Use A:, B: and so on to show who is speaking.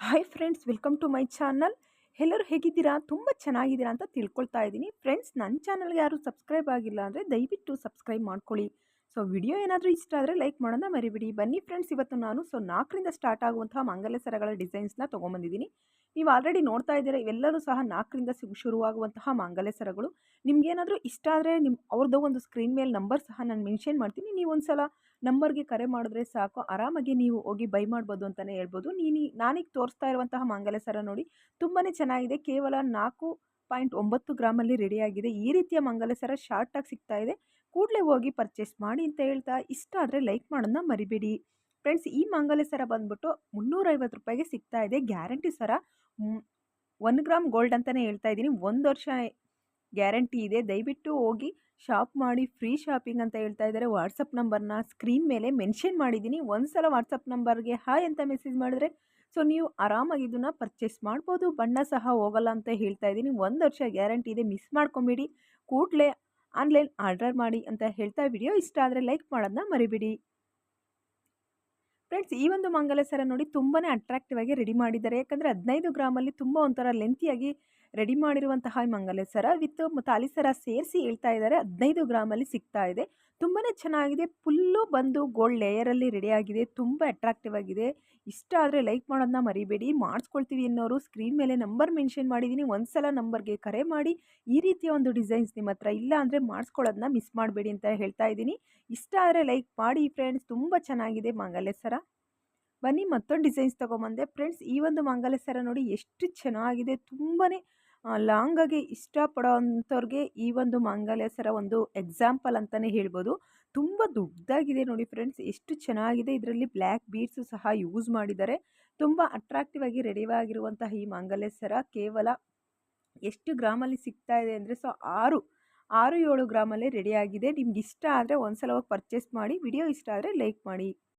A: Hi friends welcome to my channel ಎಲ್ಲರೂ ಹೇಗಿದ್ದೀರಾ? ತುಂಬ ಚೆನ್ನಾಗಿದ್ದೀರಾ ಅಂತ ತಿಳ್ಕೊಳ್ತಾ ಇದ್ದೀನಿ. ಫ್ರೆಂಡ್ಸ್ ನನ್ನ ಚಾನಲ್ಗೆ ಯಾರು ಸಬ್ಸ್ಕ್ರೈಬ್ ಆಗಿಲ್ಲ ಅಂದರೆ ದಯವಿಟ್ಟು ಸಬ್ಸ್ಕ್ರೈಬ್ ಮಾಡ್ಕೊಳ್ಳಿ. ಸೊ ವಿಡಿಯೋ ಏನಾದರೂ ಇಷ್ಟ ಆದರೆ ಲೈಕ್ ಮಾಡೋಣ ಮರಿಬಿಡಿ. ಬನ್ನಿ ಫ್ರೆಂಡ್ಸ್ ಇವತ್ತು ನಾನು ಸೊ ನಾಲ್ಕರಿಂದ ಸ್ಟಾರ್ಟ್ ಆಗುವಂತಹ ಮಂಗಲ ಸರಗಳ ಡಿಸೈನ್ಸ್ನ ತೊಗೊಂಬಂದಿದ್ದೀನಿ ನೀವು ಆಲ್ರೆಡಿ ನೋಡ್ತಾ ಇದ್ದೀರಾ, ಇವೆಲ್ಲರೂ ಸಹ ನಾಲ್ಕರಿಂದ ಶುರುವಾಗುವಂತಹ ಮಾಂಗಲ್ಯ ಸರಗಳು ನಿಮಗೇನಾದರೂ ಇಷ್ಟ ಆದರೆ ನಿಮ್ಮ ಅವ್ರದ್ದು ಒಂದು ಸ್ಕ್ರೀನ್ ಮೇಲೆ ನಂಬರ್ ಸಹ ನಾನು ಮೆನ್ಷನ್ ಮಾಡ್ತೀನಿ. ನೀವು ಒಂದು ಸಲ ನಂಬರ್ಗೆ ಕರೆ ಮಾಡಿದ್ರೆ ಸಾಕು. ಆರಾಮಾಗಿ ನೀವು ಹೋಗಿ ಬೈ ಮಾಡ್ಬೋದು ಅಂತಲೇ ಹೇಳ್ಬೋದು. ನೀನು, ನಾನೀಗ ತೋರಿಸ್ತಾ ಇರುವಂತಹ ಮಾಂಗಲ್ಯ ಸರ ನೋಡಿ ತುಂಬಾ ಚೆನ್ನಾಗಿದೆ. ಕೇವಲ ನಾಲ್ಕು ಪಾಯಿಂಟ್ ಒಂಬತ್ತು ಗ್ರಾಮಲ್ಲಿ ರೆಡಿಯಾಗಿದೆ. ಈ ರೀತಿಯ ಮಂಗಲ ಸರ ಶಾರ್ಟಾಗಿ ಸಿಗ್ತಾ ಇದೆ. ಕೂಡಲೇ ಹೋಗಿ ಪರ್ಚೇಸ್ ಮಾಡಿ ಅಂತ ಹೇಳ್ತಾ, ಇಷ್ಟ ಆದರೆ ಲೈಕ್ ಮಾಡೋದನ್ನ ಮರಿಬೇಡಿ. ಫ್ರೆಂಡ್ಸ್, ಈ ಮಾಂಗಲ್ಯ ಸರ ಬಂದ್ಬಿಟ್ಟು ಮುನ್ನೂರೈವತ್ತು ರೂಪಾಯಿಗೆ ಸಿಗ್ತಾ ಇದೆ. ಗ್ಯಾರಂಟಿ ಸರ ಒನ್ ಗ್ರಾಮ್ ಗೋಲ್ಡ್ ಅಂತಲೇ ಹೇಳ್ತಾ ಇದ್ದೀನಿ. ಒಂದು ವರ್ಷ ಗ್ಯಾರಂಟಿ ಇದೆ. ದಯವಿಟ್ಟು ಹೋಗಿ ಶಾಪ್ ಮಾಡಿ, ಫ್ರೀ ಶಾಪಿಂಗ್ ಅಂತ ಹೇಳ್ತಾ ಇದ್ದಾರೆ. ವಾಟ್ಸಪ್ ನಂಬರ್ನ ಸ್ಕ್ರೀನ್ ಮೇಲೆ ಮೆನ್ಷನ್ ಮಾಡಿದ್ದೀನಿ. ಒಂದು ಸಲ ವಾಟ್ಸಪ್ ನಂಬರ್ಗೆ ಹಾಯ್ ಅಂತ ಮೆಸೇಜ್ ಮಾಡಿದ್ರೆ, ಸೊ ನೀವು ಆರಾಮಾಗಿ ಇದನ್ನು ಪರ್ಚೇಸ್ ಮಾಡ್ಬೋದು. ಬಣ್ಣ ಸಹ ಹೋಗಲ್ಲ ಅಂತ ಹೇಳ್ತಾ ಇದ್ದೀನಿ. ಒಂದು ವರ್ಷ ಗ್ಯಾರಂಟಿ ಇದೆ. ಮಿಸ್ ಮಾಡ್ಕೊಂಬಿಡಿ. ಕೂಡಲೇ ಆನ್ಲೈನ್ ಆರ್ಡರ್ ಮಾಡಿ ಅಂತ ಹೇಳ್ತಾ ವಿಡಿಯೋ ಇಷ್ಟ ಆದರೆ ಲೈಕ್ ಮಾಡೋದನ್ನ ಮರಿಬಿಡಿ. ಫ್ರೆಂಡ್ಸ್, ಈ ಒಂದು ಮಂಗಲ ಸರ ನೋಡಿ ತುಂಬಾ ಅಟ್ರಾಕ್ಟಿವ್ ಆಗಿ ರೆಡಿ ಮಾಡಿದ್ದಾರೆ. ಯಾಕಂದರೆ ಹದಿನೈದು ಗ್ರಾಮಲ್ಲಿ ತುಂಬ ಒಂಥರ ಲೆಂತಿಯಾಗಿ ರೆಡಿ ಮಾಡಿರುವಂತಹ ಮಂಗಲ ಸರ ವಿತ್ ತಾಲಿ ಸರ ಸೇರಿಸಿ ಹೇಳ್ತಾ ಇದ್ದಾರೆ. ಹದಿನೈದು ಗ್ರಾಮಲ್ಲಿ ಸಿಗ್ತಾ ಇದೆ. ತುಂಬಾ ಚೆನ್ನಾಗಿದೆ. ಫುಲ್ಲು ಬಂದು ಗೋಲ್ಡ್ ಲೇಯರಲ್ಲಿ ರೆಡಿಯಾಗಿದೆ ತುಂಬ ಅಟ್ರಾಕ್ಟಿವ್ ಆಗಿದೆ. ಇಷ್ಟ ಆದರೆ ಲೈಕ್ ಮಾಡೋದನ್ನ ಮರಿಬೇಡಿ. ಮಾಡಿಸ್ಕೊಳ್ತೀವಿ ಅನ್ನೋರು ಸ್ಕ್ರೀನ್ ಮೇಲೆ ನಂಬರ್ ಮೆನ್ಷನ್ ಮಾಡಿದ್ದೀನಿ ಒಂದು ಸಲ ನಂಬರ್ಗೆ ಕರೆ ಮಾಡಿ ಈ ರೀತಿಯ ಒಂದು ಡಿಸೈನ್ಸ್ ನಿಮ್ಮ ಹತ್ರ ಇಲ್ಲ ಅಂದರೆ ಮಾಡಿಸ್ಕೊಳ್ಳೋದನ್ನ ಮಿಸ್ ಮಾಡಬೇಡಿ ಅಂತ ಹೇಳ್ತಾ ಇದ್ದೀನಿ. ಇಷ್ಟ ಆದರೆ ಲೈಕ್ ಮಾಡಿ ಫ್ರೆಂಡ್ಸ್ ತುಂಬ ಚೆನ್ನಾಗಿದೆ ಮಂಗಲ ಸರ ಬನ್ನಿ ಮತ್ತೊಂದು ಡಿಸೈನ್ಸ್ ತೊಗೊಂಬಂದೆ. ಫ್ರೆಂಡ್ಸ್, ಈ ಒಂದು ಮಂಗಲ ಸರ ನೋಡಿ ಎಷ್ಟು ಚೆನ್ನಾಗಿದೆ. ತುಂಬಾ ಲಾಂಗಾಗಿ ಇಷ್ಟಪಡೋ ಅಂಥವ್ರಿಗೆ ಈ ಒಂದು ಮಂಗಲ್ಯ ಸರ ಒಂದು ಎಕ್ಸಾಂಪಲ್ ಅಂತಲೇ ಹೇಳ್ಬೋದು. ತುಂಬ ದೊಡ್ಡದಾಗಿದೆ ನೋಡಿ ಫ್ರೆಂಡ್ಸ್, ಎಷ್ಟು ಚೆನ್ನಾಗಿದೆ. ಇದರಲ್ಲಿ ಬ್ಲ್ಯಾಕ್ ಬೀಡ್ಸು ಸಹ ಯೂಸ್ ಮಾಡಿದ್ದಾರೆ. ತುಂಬ ಅಟ್ರಾಕ್ಟಿವ್ ಆಗಿ ರೆಡಿ ಆಗಿರುವಂತಹ ಈ ಮಾಂಗಲ್ಯ ಸರ ಕೇವಲ ಎಷ್ಟು ಗ್ರಾಮಲ್ಲಿ ಸಿಗ್ತಾ ಇದೆ ಅಂದರೆ ಸೊ ಆರು ಆರು, ಏಳು ಗ್ರಾಮಲ್ಲೇ ರೆಡಿಯಾಗಿದೆ ನಿಮ್ಗೆ ಇಷ್ಟ ಆದರೆ ಒಂದು ಸಲ ಹೋಗಿ ಪರ್ಚೇಸ್ ಮಾಡಿ. ವಿಡಿಯೋ ಇಷ್ಟ ಆದರೆ ಲೈಕ್ ಮಾಡಿ.